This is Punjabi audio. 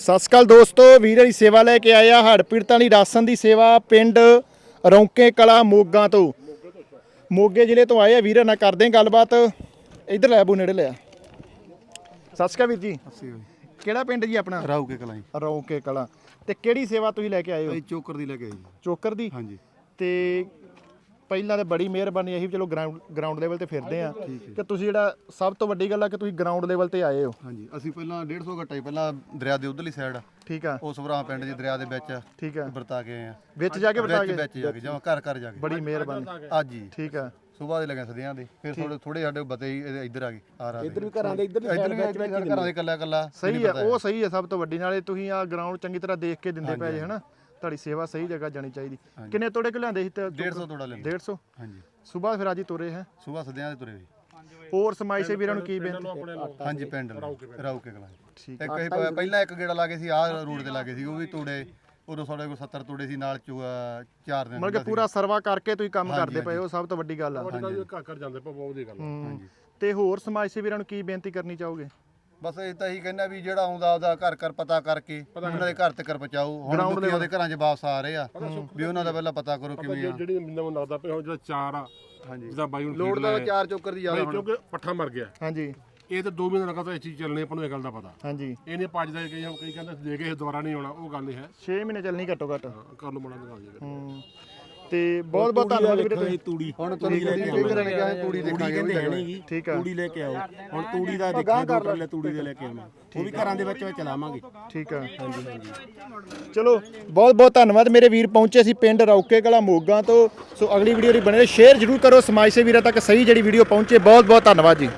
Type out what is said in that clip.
ਸਤਿ ਸ਼੍ਰੀ ਅਕਾਲ ਦੋਸਤੋ ਵੀਰਾਂ ਦੀ ਸੇਵਾ ਲੈ ਕੇ ਆਇਆ ਹੜ੍ਹ ਪੀੜਤਾਂ ਦੀ ਰਾਸ਼ਨ ਦੀ ਸੇਵਾ ਪਿੰਡ ਰੌਂਕੇ ਕਲਾ ਮੋਗਾ ਤੋਂ। ਮੋਗੇ ਜ਼ਿਲ੍ਹੇ ਤੋਂ ਆਏ ਆ ਵੀਰਾਂ ਨਾਲ ਕਰਦੇ ਹਾਂ ਗੱਲਬਾਤ। ਇੱਧਰ ਲੈ ਬੂ ਨੇੜੇ ਲਿਆ ਸਤਿ ਸ਼੍ਰੀ ਅਕਾਲ ਵੀਰ ਜੀ। ਕਿਹੜਾ ਪਿੰਡ ਜੀ ਆਪਣਾ? ਰਾਉ ਕੇ ਕਲਾਈ ਰੌਂਕੇ ਕਲਾ। ਤੇ ਕਿਹੜੀ ਸੇਵਾ ਤੁਸੀਂ ਲੈ ਕੇ ਆਏ ਹੋ? ਚੋਕਰ ਦੀ ਲੈ ਕੇ ਆਏ ਜੀ। ਚੋਕਰ ਦੀ? ਹਾਂਜੀ। ਤੇ ਪਹਿਲਾਂ ਤੇ ਬੜੀ ਮਿਹਰਬਾਨੀ ਅਸੀਂ ਵੀ ਚਲੋ ਗਰਾਊਂਡ ਗਰਾਊਂਡ ਲੈਵਲ ਤੇ ਫਿਰਦੇ ਆ ਕਿ ਤੁਸੀਂ ਜਿਹੜਾ ਸਭ ਤੋਂ ਵੱਡੀ ਗੱਲ ਆ ਕਿ ਤੁਸੀਂ ਗਰਾਊਂਡ ਲੈਵਲ ਤੇ ਆਏ ਹੋ। ਹਾਂਜੀ ਅਸੀਂ ਪਹਿਲਾਂ 150 ਘੱਟਾ ਹੀ ਪਹਿਲਾਂ ਦਰਿਆ ਦੇ ਉਧਰਲੀ ਸਾਈਡ ਠੀਕ ਆ। ਉਸ ਵਰਾ ਪਿੰਡ ਜੀ ਦਰਿਆ ਦੇ ਵਿੱਚ ਠੀਕ ਆ। ਵਰਤਾ ਕੇ ਆਏ ਆ। ਵਿੱਚ ਜਾ ਕੇ ਵਿੱਚ ਕੇ? ਵਿੱਚ ਜਾ ਕੇ ਜਿਵੇਂ ਘਰ ਘਰ ਜਾ ਕੇ। ਬੜੀ ਮਿਹਰਬਾਨੀ। ਅੱਜ ਠੀਕ ਆ। ਸਵੇਰ ਦੇ ਲੱਗੇ ਸਦਿਆਂ ਦੇ। ਫਿਰ ਥੋੜੇ ਥੋੜੇ ਸਾਡੇ ਬਤੇ ਇੱਧਰ ਆ ਗਏ ਆ ਰਾਤ ਇੱਧਰ ਵੀ ਘਰਾਂ ਦੇ ਇੱਧਰ ਇੱਧਰ ਵੀ ਘਰਾਂ ਦੇ ਕੱਲਾ ਕੱਲਾ ਸਹੀ ਆ ਉਹ ਸਹੀ ਆ ਸਭ ਤੋਂ ਵੱਡੀ। ਨਾਲੇ ਤੁਸੀਂ ਆ ਗਰਾਊਂਡ ਚੰਗੀ ਤਰ੍ਹਾਂ ਦੇਖ ਕੇ ਦਿੰਦੇ ਪਏ ਜੇ ਹਨਾ? ਤੁਹਾਡੀ ਸੇਵਾ ਸਹੀ ਜਗ੍ਹਾ ਜਾਣੀ ਚਾਹੀਦੀ। ਕਿੰਨੇ ਤੋੜੇ ਕਿ ਲਿਆਂਦੇ ਸੀ ਤੇ 150 ਤੋੜਾ ਲੈਂਦੇ 150 ਹਾਂਜੀ। ਸਵੇਰ ਫਿਰ ਅੱਜ ਹੀ ਤੁਰੇ ਹੈ। ਸਵੇਰ ਸਦਿਆਂ ਦੇ ਤੁਰੇ ਜੀ ਹੋਰ ਸਮਾਜ ਸੇ ਵੀਰਾਂ ਨੂੰ ਕੀ ਬੇਨਤੀ? ਹਾਂਜੀ ਪਿੰਡ ਰਾਉ ਕੇ ਠੀਕ। ਇੱਕ ਪ- ਪਹਿਲਾਂ ਇੱਕ ਗੇੜਾ ਲਾ ਕੇ ਸੀ ਆਹ ਰੋਡ ਤੇ ਲਾਗੇ ਸੀ ਉਹ ਵੀ ਤੋੜੇ। ਉਦੋਂ ਸਾਡੇ ਕੋਲ 70 ਤੋੜੇ ਸੀ ਨਾਲ ਚਾਰ ਦਿਨ ਮਤਲਬ ਕਿ ਪੂਰਾ ਸਰਵਾ ਕਰਕੇ ਤੁਸੀਂ ਕੰਮ ਕਰਦੇ ਪਏ ਹੋ ਸਭ ਤੋਂ ਵੱਡੀ ਗੱਲ ਆ। ਘਰ ਘਰ ਜਾਂਦੇ ਪਾ ਬਹੁਤ ਦੀ ਗੱਲ ਹੂੰ। ਤੇ ਹੋਰ ਸਮਾਜ ਸੇ ਵੀਰਾਂ ਨੂੰ ਕੀ ਬੇਨਤੀ ਕਰਨੀ ਚਾਹੋਗੇ? ਬਸ ਇਹ ਤਾਂ ਹੀ ਕਹਿੰਦਾ ਵੀ ਜਿਹੜਾ ਆਉਂਦਾ ਉਹਦਾ ਘਰ ਘਰ ਪਤਾ ਕਰਕੇ ਉਹਨਾਂ ਦੇ ਘਰ ਤੱਕ ਪਹੁੰਚਾਓ। ਹੁਣ ਲੋਕੀ ਉਹਦੇ ਘਰਾਂ 'ਚ ਵਾਪਸ ਆ ਰਹੇ ਆ। ਵੀ ਉਹਨਾਂ ਦਾ ਪਹਿਲਾਂ ਪਤਾ ਕਰੋ ਕਿਵੇਂ ਆ। ਜਿਹੜੀ ਮੈਨੂੰ ਲੱਗਦਾ ਪਿਆ ਹੁਣ ਜਿਹੜਾ ਚਾਰ ਆ ਹਾਂਜੀ। ਜਿਹਦਾ ਬਾਈ ਨੂੰ ਲੋੜ ਦਾ ਚਾਰ ਚੋਕਰ ਦੀ ਜ਼ਿਆਦਾ ਕਿਉਂਕਿ ਪੱਠਾ ਮਰ ਗਿਆ। ਹਾਂਜੀ। ਇਹ ਤਾਂ 2 ਮਹੀਨੇ ਲੱਗਾ ਤਾਂ ਇਹ ਚੀਜ਼ ਚੱਲਣੀ ਆਪਾਂ ਨੂੰ ਇਹ ਗੱਲ ਦਾ ਪਤਾ। ਹਾਂਜੀ। ਇਹ ਨਹੀਂ ਪੰਜ ਦਾ ਕਈ ਕਈ ਕਹਿੰਦੇ ਦੇ ਕੇ ਇਹ ਦੁਬਾਰਾ ਨਹੀਂ ਆਉਣਾ ਉਹ ਗੱਲ ਨਹੀਂ ਹੈ। 6 ਮਹੀਨੇ ਚੱਲਣੀ ਘੱਟੋ ਘੱਟ। ਕਰ ਲਓ ਮੜਾ ਲਗਾ ਜੀ ਹੂੰ। ਤੇ ਬਹੁਤ ਬਹੁਤ ਧੰਨਵਾਦ ਵੀਰੇ ਤੁਸੀਂ। ਤੂੜੀ ਹੁਣ ਤੂੜੀ ਕਈ ਵਾਰ ਨੇ ਕਿਹਾ ਤੂੜੀ ਦੇਖਾਂਗੇ ਵੀ ਗੀ ਠੀਕ ਆ। ਤੂੜੀ ਲੈ ਕੇ ਆਓ। ਹੁਣ ਤੂੜੀ ਦਾ ਦੇਖਾਂ ਦੋ ਟਰਲੇ ਤੂੜੀ ਦੇ ਲੈ ਕੇ ਆਵਾਂ। ਉਹ ਵੀ ਘਰਾਂ ਦੇ ਵਿੱਚ ਵਿੱਚ ਚਲਾਵਾਂਗੇ ਠੀਕ ਆ। ਚਲੋ ਬਹੁਤ ਬਹੁਤ ਧੰਨਵਾਦ ਮੇਰੇ ਵੀਰ ਪਹੁੰਚੇ ਸੀ ਪਿੰਡ ਰੌਕੇ ਕਲਾ ਮੋਗਾ ਤੋਂ। ਸੋ ਅਗਲੀ ਵੀਡੀਓ ਲਈ ਬਣੇ ਸ਼ੇਅਰ ਜਰੂਰ ਕਰੋ। ਸਮਾਜ ਸੇ ਵੀਰਾਂ ਤੱਕ ਸਹੀ ਜਿਹੜੀ ਵੀਡੀਓ ਪਹੁੰਚੇ। ਬਹੁਤ ਬਹੁਤ ਧੰਨਵਾਦ ਜੀ।